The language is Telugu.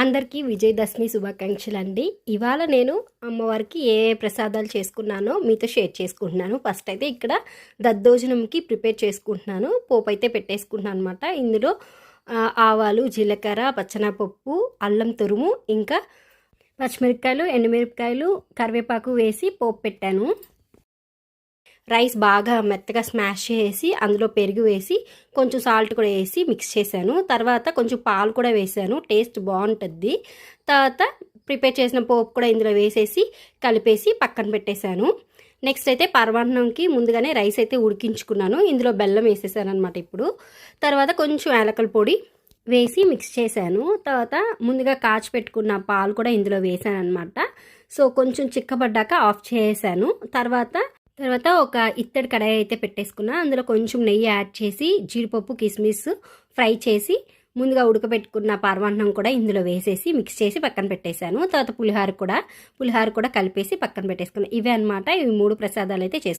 అందరికీ విజయదశమి శుభాకాంక్షలు అండి ఇవాళ నేను అమ్మవారికి ఏ ఏ ప్రసాదాలు చేసుకున్నానో మీతో షేర్ చేసుకుంటున్నాను. ఫస్ట్ అయితే ఇక్కడ దద్దోజనంకి ప్రిపేర్ చేసుకుంటున్నాను. పోపు అయితే పెట్టేసుకుంటున్నాను అనమాట ఇందులో ఆవాలు జీలకర్ర పచ్చనపప్పు అల్లం తురుము ఇంకా పచ్చిమిరపకాయలు ఎండుమిరపకాయలు కరివేపాకు వేసి పోపు పెట్టాను. రైస్ బాగా మెత్తగా స్మాష్ చేసి అందులో పెరుగు వేసి కొంచెం సాల్ట్ కూడా వేసి మిక్స్ చేశాను. తర్వాత కొంచెం పాలు కూడా వేసాను టేస్ట్ బాగుంటుంది. తర్వాత ప్రిపేర్ చేసిన పోపు కూడా ఇందులో వేసేసి కలిపేసి పక్కన పెట్టేశాను. నెక్స్ట్ అయితే పరమాన్నంకి ముందుగానే రైస్ అయితే ఉడికించుకున్నాను. ఇందులో బెల్లం వేసేసాను అనమాట ఇప్పుడు. తర్వాత కొంచెం ఏలకల పొడి వేసి మిక్స్ చేశాను. తర్వాత ముందుగా కాచి పెట్టుకున్న పాలు కూడా ఇందులో వేసాను అనమాట సో కొంచెం చిక్కబడ్డాక ఆఫ్ చేసాను తర్వాత తర్వాత ఒక ఇత్తడి కడాయి అయితే పెట్టేసుకున్నా. అందులో కొంచెం నెయ్యి యాడ్ చేసి జీడిపప్పు కిస్మిస్ ఫ్రై చేసి ముందుగా ఉడకబెట్టుకున్న పరమాన్నం కూడా ఇందులో వేసేసి మిక్స్ చేసి పక్కన పెట్టేశాను. తర్వాత పులిహార కూడా పులిహార కూడా కలిపేసి పక్కన పెట్టేసుకున్నాను ఇవే అనమాట ఇవి మూడు ప్రసాదాలు అయితే